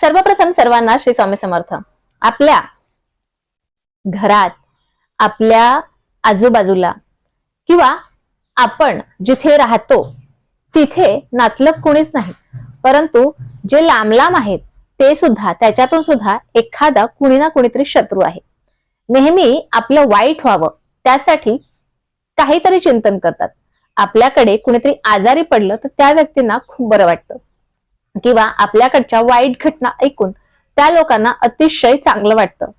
सर्वप्रथम सर्वांना श्री स्वामी समर्थ. आपल्या घरात आपल्या आजूबाजूला किंवा आपण जिथे राहतो तिथे नातलग कोणीच नाही. परंतु जे लांब लांब आहेत ते सुद्धा त्याच्यातून सुद्धा एखादा कुणी ना कुणीतरी शत्रू आहे. नेहमी आपलं वाईट व्हावं त्यासाठी काहीतरी चिंतन करतात. आपल्याकडे कुणीतरी आजारी पडलं तर त्या व्यक्तींना खूप बरं वाटतं. किंवा आपल्याकडच्या वाईट घटना ऐकून त्या लोकांना अतिशय चांगलं वाटतं.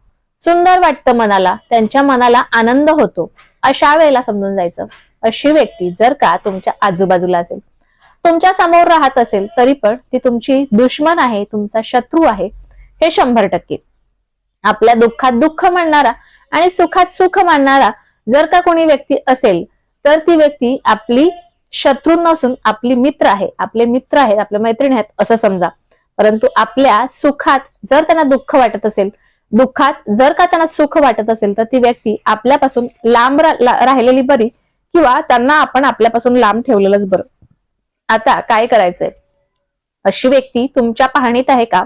सुंदर वाटतं मनाला त्यांच्या मनाला आनंद होतो. अशा वेळेला समजून जायचं. अशी व्यक्ती जर का तुमच्या आजूबाजूला असेल तुमच्यासमोर राहत असेल तरी पण ती तुमची दुश्मन आहे तुमचा शत्रू आहे हे शंभर टक्के. आपल्या दुःखात दुःख मानणारा आणि सुखात सुख मानणारा जर का कोणी व्यक्ती असेल तर ती व्यक्ती आपली शत्रू नसून आपली मित्र आहे आपले मित्र आहेत आपले मैत्रिणी आहेत असं समजा. परंतु आपल्या सुखात जर त्यांना दुःख वाटत असेल दुःखात जर का त्यांना सुख वाटत असेल तर ती व्यक्ती आपल्यापासून लांब राहिलेली बरी किंवा त्यांना आपण आपल्यापासून लांब ठेवलेलंच बरं. आता काय करायचंय? अशी व्यक्ती तुमच्या पाहणीत आहे का?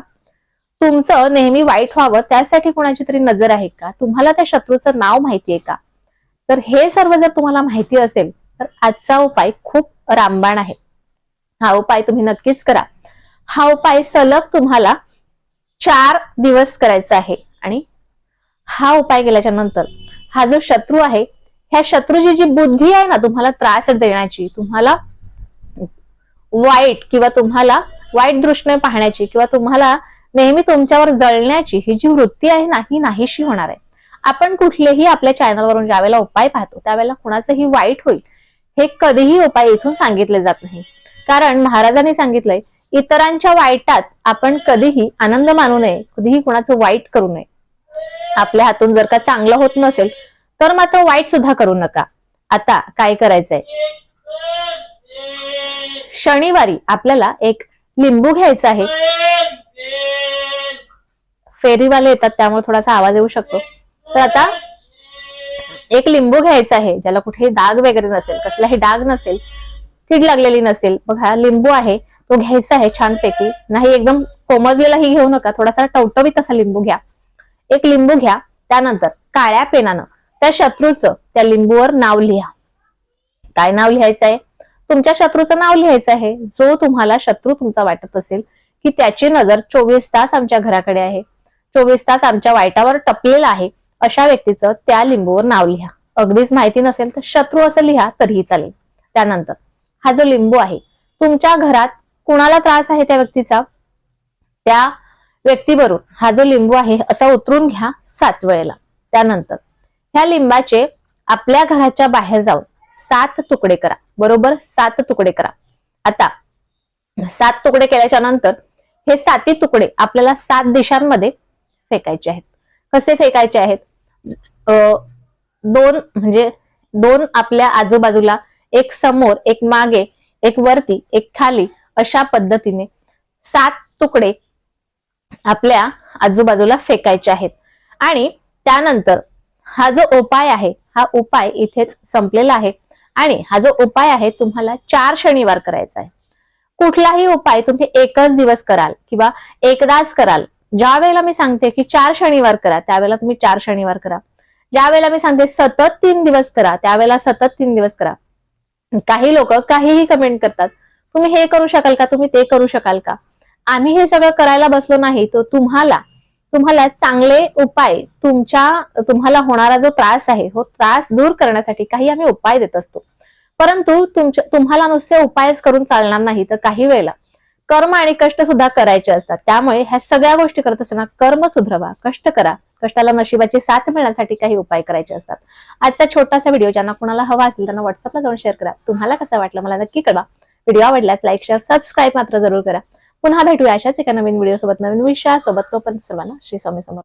तुमचं नेहमी वाईट व्हावं त्यासाठी कोणाची तरी नजर आहे का? तुम्हाला त्या शत्रूचं नाव माहितीये का? तर हे सर्व जर तुम्हाला माहिती असेल तर आजचा उपाय खूप रामबाण आहे. हा उपाय तुम्ही नक्कीच करा. हा उपाय सलग तुम्हाला चार दिवस करायचा आहे आणि हा उपाय केल्याच्यानंतर हा जो शत्रू आहे ह्या शत्रूची जी बुद्धी आहे ना तुम्हाला त्रास देण्याची तुम्हाला वाईट किंवा तुम्हाला वाईट दृष्टीने पाहण्याची किंवा तुम्हाला नेहमी तुमच्यावर जळण्याची ही जी वृत्ती आहे ना ही नाहीशी होणार आहे. आपण कुठलेही आपल्या चॅनलवरून ज्यावेळेला उपाय पाहतो त्यावेळेला कुणाचंही वाईट होईल हे कधीही उपाय इथून सांगितले जात नाही. कारण महाराजांनी सांगितलंय इतरांच्या वाईटात आपण कधीही आनंद मानू नये कधीही कुणाचं वाईट करू नये. आपल्या हातून जर का चांगलं होत नसेल तर मात्र वाईट सुद्धा करू नका. आता काय करायचंय? शनिवारी आपल्याला एक लिंबू घ्यायचा आहे. फेरीवाले येतात त्यामुळे थोडासा आवाज येऊ शकतो. तर आता एक लिंबू घ्यायचा आहे ज्याला कुठेही डाग वगैरे नसेल कसलाही डाग नसेल कीड लागलेली नसेल बघा लिंबू आहे तो घ्यायचा आहे छानपैकी. नाही एकदम कोमजलेलाही घेऊ नका थोडासा टवटवीत असा लिंबू घ्या. एक लिंबू घ्या त्यानंतर काळ्या पेनानं त्या शत्रूचं त्या लिंबूवर नाव लिहा. काय नाव लिहायचं आहे? तुमच्या शत्रूचं नाव लिहायचं आहे. जो तुम्हाला शत्रू तुमचा वाटत असेल की त्याची नजर चोवीस तास आमच्या घराकडे आहे. चोवीस तास आमच्या वाईटावर टपलेला आहे. अशा व्यक्तीचं त्या लिंबूवर नाव लिहा. अगदीच माहिती नसेल तर शत्रू असं लिहा तरीही चालेल. त्यानंतर हा जो लिंबू आहे तुमच्या घरात कुणाला त्रास आहे त्या व्यक्तीचा? त्या व्यक्तीवरून हा जो लिंबू आहे असा उतरून घ्या सात वेळेला. त्यानंतर ह्या लिंबाचे आपल्या घराच्या बाहेर जाऊन सात तुकडे करा. बरोबर? सात तुकडे करा. आता सात तुकडे केल्याच्यानंतर हे साती तुकडे आपल्याला सात दिशांमध्ये फेकायचे आहेत. कसे फेकायचे आहेत? दोन म्हणजे दोन आपल्या आजूबाजूला एक समोर एक मागे एक वरती एक खाली अशा पद्धतीने सात तुकडे आपल्या आजूबाजूला फेकायचे आहेत. आणि त्यानंतर हा जो उपाय आहे हा उपाय इथेच संपलेला आहे. आणि हा जो उपाय आहे तुम्हाला चार शनिवार करायचा आहे. कुठलाही उपाय तुम्ही एकच दिवस कराल किंवा एकदाच कराल ज्या वेळेला मी सांगते की चार शनिवार करा त्यावेळेला तुम्ही चार शनिवार करा. ज्या वेळेला मी सांगते सतत तीन दिवस करा त्यावेळेला सतत तीन दिवस करा. काही लोक काहीही कमेंट करतात. तुम्ही हे करू शकाल का? तुम्ही ते करू शकाल का? आम्ही हे सगळं करायला बसलो नाही तर तुम्हाला तुम्हाला चांगले उपाय तुमच्या तुम्हाला होणारा जो त्रास आहे हो त्रास दूर करण्यासाठी काही आम्ही उपाय देत असतो. परंतु तुमच्या तुम्हाला नुसते उपायच करून चालणार नाही तर काही वेळेला कर्म आणि कष्ट सुद्धा करायचे असतात. त्यामुळे ह्या सगळ्या गोष्टी करत असताना कर्म सुधरवा कष्ट करा. कष्टाला नशिबाची साथ मिळण्यासाठी काही उपाय करायचे असतात. आजचा छोटासा व्हिडिओ ज्यांना कुणाला हवा असेल त्यांना व्हॉट्सअपला जाऊन शेअर करा. तुम्हाला कसा वाटलं मला नक्की कळवा. व्हिडिओ आवडल्यास लाईक शेअर सबस्क्राईब मात्र जरूर करा. पुन्हा भेटूया अशाच एका नवीन व्हिडिओ सोबत नवीन विषयासोबत. तोपर्यंत सर्वांना श्री स्वामी समर्थ.